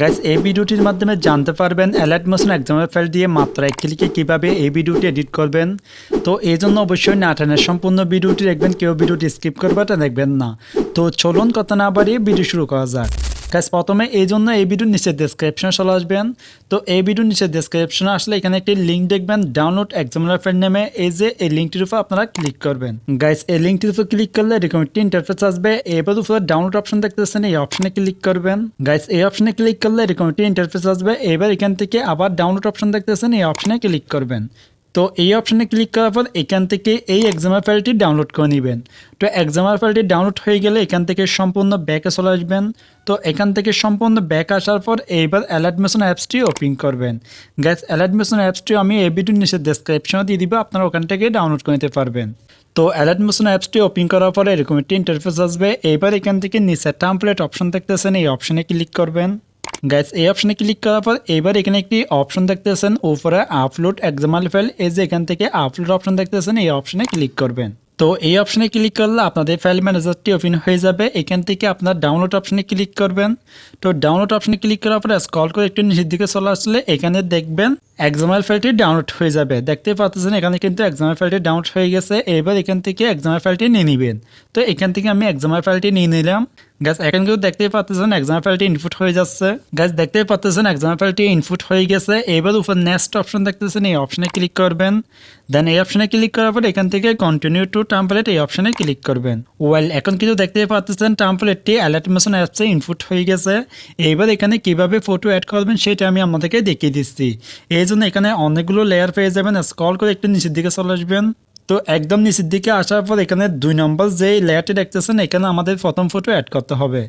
Guys এই ভিডিওটির মাধ্যমে জানতে পারবেন অ্যালার্ট মোশন এক্সামের ফাইল দিয়ে মাত্র এক ক্লিকে কীভাবে এই ভিডিওটি এডিট করবেন। তো এই জন্য অবশ্যই না টানের সম্পূর্ণ ভিডিওটি দেখবেন, কেউ ভিডিওটি স্কিপ করবে দেখবেন না। তো চলুন কথা না বাড়িয়ে ভিডিও শুরু করা যাক। গাইস প্রথমে এই জন্য এই ভিডিওর নিচে ডেসক্রিপশনে চলে আসবেন। তো এই ভিডিওর নিচে ডেসক্রিপশনে আসলে এখানে একটি লিঙ্ক দেখবেন ডাউনলোড এক্সামিনার ফাইল নামে। এই যে, এই লিঙ্কটির উপর আপনারা ক্লিক করবেন। গাইস এই লিঙ্কটির উপর ক্লিক করলে এরকম একটি ইন্টারফেস আসবে। এবার উপরে ডাউনলোড অপশন দেখতেছেন, এই অপশনে ক্লিক করবেন। গাইস এই অপশনে ক্লিক করলে এরকম একটি ইন্টারফেস আসবে। এবার এখান থেকে আবার ডাউনলোড অপশন দেখতেছেন, এই অপশনে ক্লিক করবেন। তো এই অপশানে ক্লিক করার পর এখান থেকে এই এক্সামার ফাইলটি ডাউনলোড করে নেবেন। তো এক্সামার ফাইলটি ডাউনলোড হয়ে গেলে এখান থেকে সম্পূর্ণ ব্যাকে চলে আসবেন। তো এখান থেকে সম্পূর্ণ ব্যাক আসার পর এইবার অ্যালার্ট মেশন অ্যাপসটি ওপেন করবেন। গ্যাস অ্যালার্ট মেশন অ্যাপসটি আমি এই নিচে ডেসক্রিপশনে দিয়ে দিব, আপনারা ওখান থেকে ডাউনলোড করে নিতে পারবেন। তো অ্যালার্ট মোশন অ্যাপসটি ওপেন করার পরে এরকম একটি ইন্টারফেস আসবে। এবার এখান থেকে নিচে টাম্পলেট অপশন দেখতেছেন, এই অপশনে ক্লিক করবেন। গাইস এই অপশনে ক্লিক করার পর এবার এখানে একটি অপশন দেখতেছেন। উপরে আপলোড এক্সামাল ফাইল এই যে এখান থেকে আপলোড অপশন দেখতেছেন, এই অপশনে ক্লিক করবেন। তো এই অপশনে ক্লিক করলে আপনাদের ফাইল ম্যানেজারটি ওপেন হয়ে যাবে। এখান থেকে আপনার ডাউনলোড অপশনে ক্লিক করবেন। তো ডাউনলোড অপশনে ক্লিক করার পরে স্কল করে একটু নিচের দিকে চলে আসলে এখানে দেখবেন এক্সামাল ফাইলটি ডাউনলোড হয়ে যাবে। দেখতে পাচ্ছেন, এখানে কিন্তু এক্সামাল ফাইলটি ডাউনলোড হয়ে গেছে। এবার এখান থেকে এক্সামাল ফাইলটি নিয়ে নেবেন। তো এখান থেকে আমি এক্সামাল ফাইলটি নিয়ে নিলাম। গ্যাস এখন কিন্তু দেখতেই পাচ্ছেন এক্সাম ফাইলটি ইনপুট হয়ে যাচ্ছে। গ্যাস দেখতেই পাচ্ছেন এক্সাম ফাইলটি ইনপুট হয়ে গেছে। এবার উপর নেক্সট অপশন দেখতেছেন, এই অপশনে ক্লিক করবেন। দেন এই অপশনে ক্লিক করার পর এখান থেকে কন্টিনিউ টু টাম্পলেট এই অপশনে ক্লিক করবেন। ওয়েল এখন কিন্তু দেখতেই পাচ্ছেন টাম্পলেটটি অ্যালার্ট মেশন অ্যাপসে ইনপুট হয়ে গেছে। এবার এখানে কীভাবে ফটো অ্যাড করবেন, সেটা আমি আপনাদেরকে দেখিয়ে দিচ্ছি। এই জন্য এখানে অনেকগুলো লেয়ার পেয়ে যাবেন। স্ক্রল করে একটু নিচের দিকে চলে আসবেন। তো একদম নিচের দিকে আসার পর এখানে দুই নম্বর যে লেয়ারটি দেখতেছেন, এখানে আমাদের প্রথম ফটো অ্যাড করতে হবে।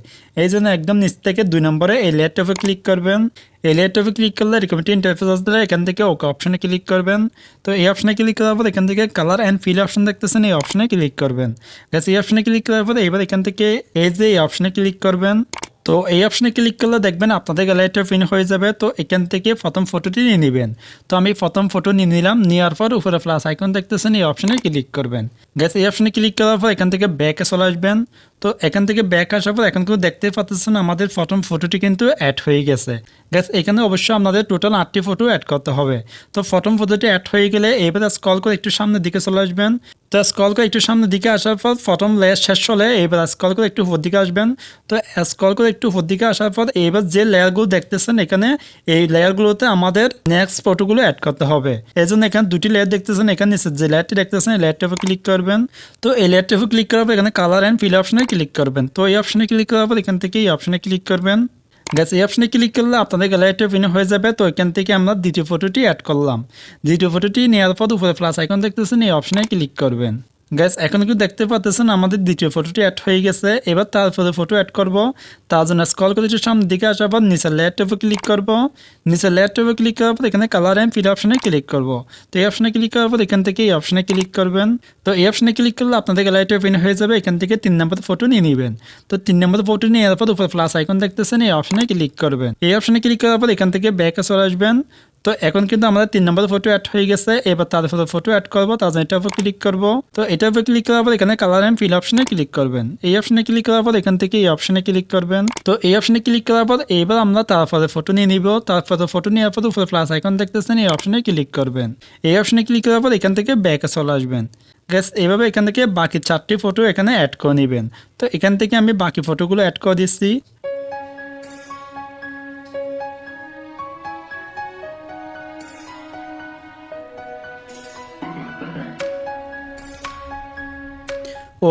এই জন্য একদম নিচ থেকে দুই নম্বরে এই লেয়ারটার উপর ক্লিক করবেন। এই লেয়ারটার উপর ক্লিক করলে রিকমেন্ড ইন্টারফেস আসলে এখান থেকে ওকে অপশনে ক্লিক করবেন। তো এই অপশনে ক্লিক করার পর এখান থেকে কালার অ্যান্ড ফিল অপশন দেখতেছেন, এই অপশনে ক্লিক করবেন। গাছ এই অপশনে ক্লিক করার পর এবার এখান থেকে এই যে এই অপশনে ক্লিক করবেন। তো এই অপশনে ক্লিক করলে দেখবেন আপনাদের গ্যালারিটা প্রিন্ট হয়ে যাবে। তো এখান থেকে প্রথম ফটোটি নিয়ে নেবেন। তো আমি প্রথম ফটো নিয়ে নিলাম। নেওয়ার পর উপরে প্লাস আইকন দেখতেছেন, এই অপশনে ক্লিক করবেন। গ্যাস এই অপশনে ক্লিক করার পর এখান থেকে ব্যাকে চলে আসবেন। তো এখান থেকে ব্যাক আসার পর এখন কিন্তু দেখতে পাচ্ছেন আমাদের প্রথম ফটোটি কিন্তু অ্যাড হয়ে গেছে। গ্যাস এখানে অবশ্যই আপনাদের টোটাল আটটি ফটো অ্যাড করতে হবে। তো প্রথম ফটোটি অ্যাড হয়ে গেলে এবারে স্কল করে একটু সামনের দিকে চলে আসবেন। তো স্কল করে একটু সামনের দিকে আসার পর প্রথম লেয়ার শেষ হলে এবার স্কল করে একটু উপর দিকে আসবেন। তো স্কল করে একটু উপর দিকে আসার পর এবার যে লেয়ারগুলো দেখতেছেন এখানে, এই লেয়ারগুলোতে আমাদের নেক্সট ফটোগুলো অ্যাড করতে হবে। এই জন্য এখানে দুটি লেয়ার দেখতেছেন, এখানে নিচে যে লেয়ারটি দেখতেছেন, এই লেয়ারটার উপর ক্লিক করবেন। তো এই লেয়ারটার উপর ক্লিক করার পর এখানে কালার অ্যান্ড ফিল অপশনে ক্লিক করবেন। তো এই অপশনে ক্লিক করার পর এখান থেকে এই অপশনে ক্লিক করবেন। গ্যাস এই অপশনে ক্লিক করলে আপনাদের গ্যালারিটা ওপেন হয়ে যাবে। তো এখান থেকে আমরা দ্বিতীয় ফটোটি অ্যাড করলাম। দ্বিতীয় ফটোটি নেওয়ার পর উপরে প্লাস আইকন দেখতেছেন, এই অপশনে ক্লিক করবেন। গ্যাস এখন কিন্তু দেখতে পাচ্ছেন আমাদের দ্বিতীয় ফটোটি অ্যাড হয়ে গেছে। এবার তারপরে ফটো অ্যাড করব। তার জন্য স্কল করে একটু সামনের দিকে আসার পর নিচের লেয়ার টেপে ক্লিক করব। নিচের লেয়ার টেপে ক্লিক করার পর এখানে কালার অ্যান্ড ফিল অপশনে ক্লিক করব। তো এই অপশনে ক্লিক করার পর এখান থেকে এই অপশনে ক্লিক করবেন। তো এই অপশনে ক্লিক করলে আপনাদের গ্যালারিটা ওপেন হয়ে যাবে। এখান থেকে তিন নম্বর ফটো নিয়ে নেবেন। তো তিন নম্বর ফটো নিয়ে এর পর উপর প্লাস আইকন দেখতেছেন, এই অপশনে ক্লিক করবেন। এই অপশনে ক্লিক করার পর এখান থেকে ব্যাকে চলে আসবেন। তো এখন কিন্তু আমাদের তিন নম্বর ফটো অ্যাড হয়ে গেছে। এবার তার ফটো ফটো অ্যাড করব তার এটার উপর ক্লিক করব। তো এটার উপর ক্লিক করার পর এখানে কালার অ্যান্ড ফিল অপশনে ক্লিক করবেন। এই অপশনে ক্লিক করার পর এখান থেকে এই অপশনে ক্লিক করবেন। তো এই অপশনে ক্লিক করার পর এবার আমরা তারপরে ফটো নিয়ে নিব। তারপরে ফটো নেওয়ার পর উপরে প্লাস আইকন দেখতেছেন, এই অপশনে ক্লিক করবেন। এই অপশনে ক্লিক করার পর এখান থেকে ব্যাকে চলে আসবেন। গ্যাস এইভাবে এখান থেকে বাকি চারটি ফটো এখানে অ্যাড করে নেবেন। তো এখান থেকে আমি বাকি ফটোগুলো অ্যাড করে দিচ্ছি।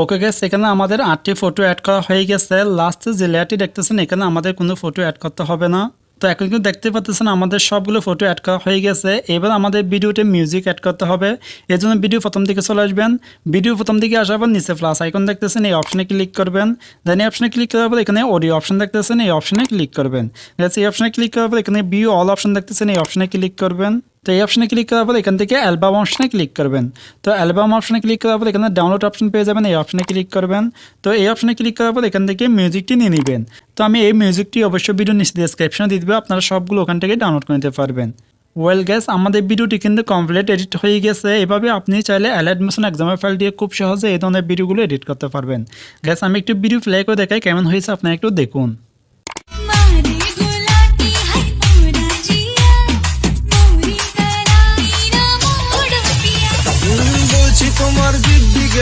ওকে গ্যাস এখানে আমাদের আটটি ফটো অ্যাড করা হয়ে গেছে। লাস্টে যে লেয়ারটি দেখতেছেন, এখানে আমাদের কোনো ফটো অ্যাড করতে হবে না। তো এখন কিন্তু দেখতে পাচ্ছেন আমাদের সবগুলো ফটো অ্যাড করা হয়ে গেছে। এবার আমাদের ভিডিওতে মিউজিক অ্যাড করতে হবে। এর জন্য ভিডিও প্রথম দিকে চলে আসবেন। ভিডিও প্রথম দিকে আসার পর নিচে প্লাস আইকন দেখতেছেন, এই অপশনে ক্লিক করবেন। দেন এই অপশনে ক্লিক করার পর এখানে অডিও অপশন দেখতেছেন, এই অপশনে ক্লিক করবেন। এই অপশনে ক্লিক করার পর এখানে ভিউ অল অপশন দেখতেছেন, এই অপশনে ক্লিক করবেন। তো এই অপশনে ক্লিক করার পর এখান থেকে অ্যালবাম অপশনে ক্লিক করবেন। তো অ্যালবাম অপশনে ক্লিক করার পর এখানে ডাউনলোড অপশন পেয়ে যাবেন, এই অপশনে ক্লিক করবেন। তো এই অপশনে ক্লিক করার পর এখান থেকে মিউজিকটি নিয়ে নেবেন। তো আমি এই মিউজিকটি অবশ্যই ভিডিও নিচে ডিসক্রিপশনে দিয়ে দেবো, আপনারা সবগুলো ওখান থেকে ডাউনলোড করে নিতে পারবেন। ওয়েল গ্যাস আমাদের ভিডিওটি কিন্তু কমপ্লিট এডিট হয়ে গেছে। এভাবে আপনি চাইলে অ্যাডমিশন এক্সামের ফাইল দিয়ে খুব সহজে এই ধরনের ভিডিওগুলো এডিট করতে পারবেন। গ্যাস আমি একটু ভিডিও প্লে করে দেখাই, কেমন হয়েছে আপনারা একটু দেখুন।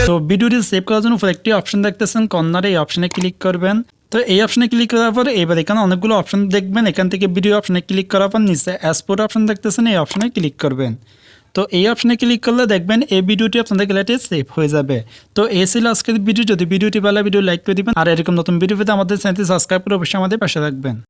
তো ভিডিওটি সেভ করার জন্য একটি অপশন দেখতেছেন, কর্নারে এই অপশনে ক্লিক করবেন। তো এই অপশনে ক্লিক করার পর এবার এখানে অনেকগুলো অপশন দেখবেন। এখান থেকে ভিডিও অপশনে ক্লিক করার পর নিচে এক্সপোর্ট অপশন দেখতেছেন, এই অপশনে ক্লিক করবেন। তো এই অপশনে ক্লিক করলে দেখবেন এই ভিডিওটি আপনাদের গ্যালারিতে সেভ হয়ে যাবে। তো এই ছিল আজকের ভিডিও যদি ভিডিওটি ভালো ভিডিও লাইক করে দিবেন। আর এরকম নতুন ভিডিও পেতে আমাদের চ্যানেলটি সাবস্ক্রাইব করে অবশ্যই আমাদের পাশে থাকবেন।